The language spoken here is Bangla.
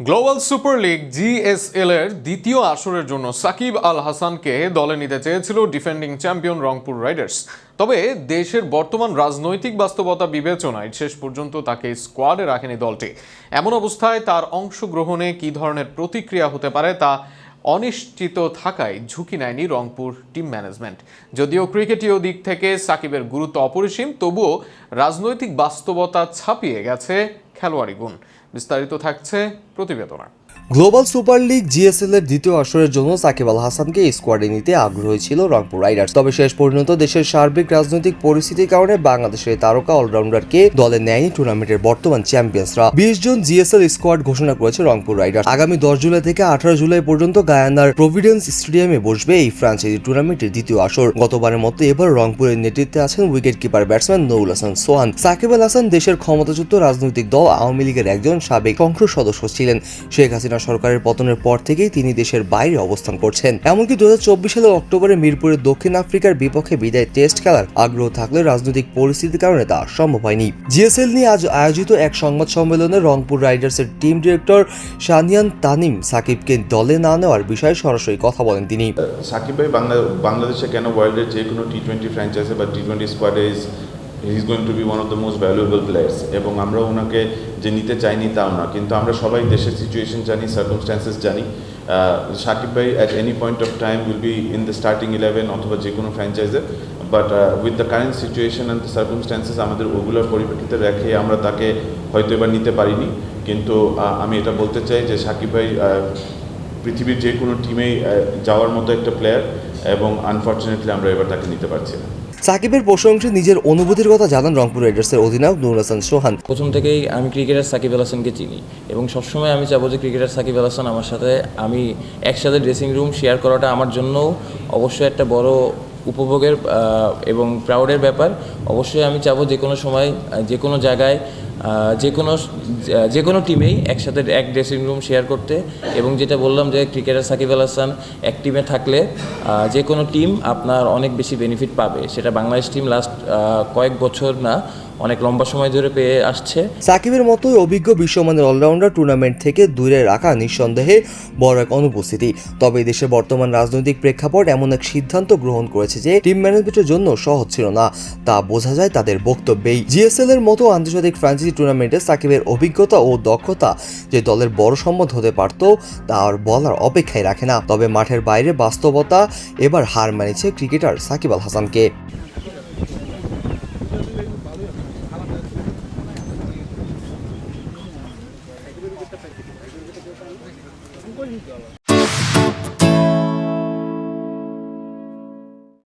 গ্লোবাল সুপার লিগ জিএসএল এর দ্বিতীয় আসরের জন্য সাকিব আল হাসানকে দলে নিতে চেয়েছিল ডিফেন্ডিং চ্যাম্পিয়ন রংপুর রাইডার্স। তবে দেশের বর্তমান রাজনৈতিক বাস্তবতা বিবেচনায় শেষ পর্যন্ত তাকে স্কোয়াডে রাখেনি দলটি। এমন অবস্থায় তার অংশগ্রহণে কী ধরনের প্রতিক্রিয়া হতে পারে তা অনিশ্চিত থাকায় ঝুঁকি নেয়নি রংপুর টিম ম্যানেজমেন্ট। যদিও ক্রিকেটীয় দিক থেকে সাকিবের গুরুত্ব অপরিসীম, তবুও রাজনৈতিক বাস্তবতা ছাপিয়ে গেছে খেলোয়াড়ি গুণ। বিস্তারিত থাকছে প্রতিবেদনা। গ্লোবাল সুপার লিগ জিএসএল এর দ্বিতীয় আসরের জন্য সাকিব আল হাসানকে স্কোয়াডে নিতে আগ্রহী ছিল রংপুর রাইডার্স। তবে শেষ পর্যন্ত দেশের সার্বিক রাজনৈতিক পরিস্থিতির কারণে বাংলাদেশের তারকা অলরাউন্ডারকে দলে নেয়নি টুর্নামেন্টের বর্তমান চ্যাম্পিয়ন্সরা। বিশ জন জিএসএল স্কোয়াড ঘোষণা করেছে রংপুর রাইডার্স। আগামী দশ জুলাই থেকে আঠারো জুলাই পর্যন্ত গায়ানার প্রভিডেন্স স্টেডিয়ামে বসবে এই ফ্রাঞ্চাইজি টুর্নামেন্টের দ্বিতীয় আসর। গতবারের মতো এবার রংপুরের নেতৃত্বে আছেন wicket keeper batsman Nurul Hasan Sohan. Shakib Al Hasan দেশের ক্ষমতাযুক্ত রাজনৈতিক দল আওয়ামী লীগের একজন সাবেক সংসদ সদস্য ছিলেন। শেখ হাসিনা সরকারের পতনের পর থেকেই তিনি দেশের বাইরে অবস্থান করছেন। এমনকি চব্বিশ সালের অক্টোবরে মিরপুরে দক্ষিণ আফ্রিকার বিপক্ষে বিদায় টেস্ট খেলার আগ্রহ থাকলেও রাজনৈতিক পরিস্থিতির কারণে তা সম্ভব হয়নি। জিএসএল নিয়ে আজ আয়োজিত এক সংবাদ সম্মেলনে রংপুর রাইডার্সের টিম ডিরেক্টর শানিয়ান তানিম সাকিবকে দলে না নেওয়ার বিষয়ে সরাসরি কথা বলেন তিনি। সাকিব ভাই, বাংলা বাংলাদেশে কেন ওয়ার্ল্ডের যে কোনো টি টোয়েন্টি ফ্র্যাঞ্চাইজে বা টি টোয়েন্টি স্কোয়াডে is is going to be one of the most valuable players এবং আমরা ওনাকে যে নিতে চাইনি তাও না। কিন্তু আমরা সবাই দেশের সিচুয়েশন জানি সার্কমস্ট্যান্সেস জানি। সাকিব ভাই at any point of time will be in the starting eleven অথবা যে কোনো ফ্র্যাঞ্চাইজে but with the current situation and the circumstances আমাদের ওগুলোর পরিপ্রেক্ষিতে রেখে আমরা তাকে হয়তো এবার নিতে পারিনি। কিন্তু আমি এটা বলতে চাই যে সাকিব ভাই পৃথিবীর যে কোনো টিমেই যাওয়ার মতো একটা প্লেয়ার এবং আনফর্চুনেটলি আমরা এবার তাকে নিতে পারছি না। সাকিবের প্রশংসে নিজের অনুভূতির কথা জানান রংপুর রাইডার্সের অধিনায়ক নুর হাসান সোহান। প্রথম থেকেই আমি ক্রিকেটার সাকিব আল হাসানকে চিনি এবং সবসময় আমি চাবো যে ক্রিকেটার সাকিব আল হাসান আমার সাথে আমি একসাথে ড্রেসিং রুম শেয়ার করাটা আমার জন্য অবশ্যই একটা বড় উপভোগের এবং প্রাউডের ব্যাপার, অবশ্যই আমি চাবো যে কোনো সময় যে কোনো জায়গায় যে কোনো যে কোনো টিমেই একসাথে এক ড্রেসিং রুম শেয়ার করতে এবং যেটা বললাম যে ক্রিকেটার সাকিব আল হাসান এক টিমে থাকলে যে কোনো টিম আপনার অনেক বেশি বেনিফিট পাবে। সেটা বাংলাদেশ টিম লাস্ট কয়েক বছর না অনেক লম্বা সময় ধরে পেয়ে আসছে। সাকিবের মতোই অভিজ্ঞ বিশ্বমানের অলরাউন্ডার টুর্নামেন্ট থেকে দূরে রাখা নিঃসন্দেহে বড় এক অনুপস্থিতি। তবে দেশের বর্তমান রাজনৈতিক প্রেক্ষাপট এমন এক সিদ্ধান্ত গ্রহণ করেছে যে টিম ম্যানেজমেন্টের জন্য সহজ ছিল না। তা বোঝা যায় তাদের বক্তব্যেই। জিএসএল এর মতো আন্তর্জাতিক ফ্র্যাঞ্চাইজি টুর্নামেন্টে সাকিবের অভিজ্ঞতা ও দক্ষতা যে দলের বড় সম্মত হতে পারত, তা আর বলার অপেক্ষায় রাখে না। তবে মাঠের বাইরে বাস্তবতা এবার হার মানিয়েছে ক্রিকেটার সাকিব আল হাসানকে। 过去得了。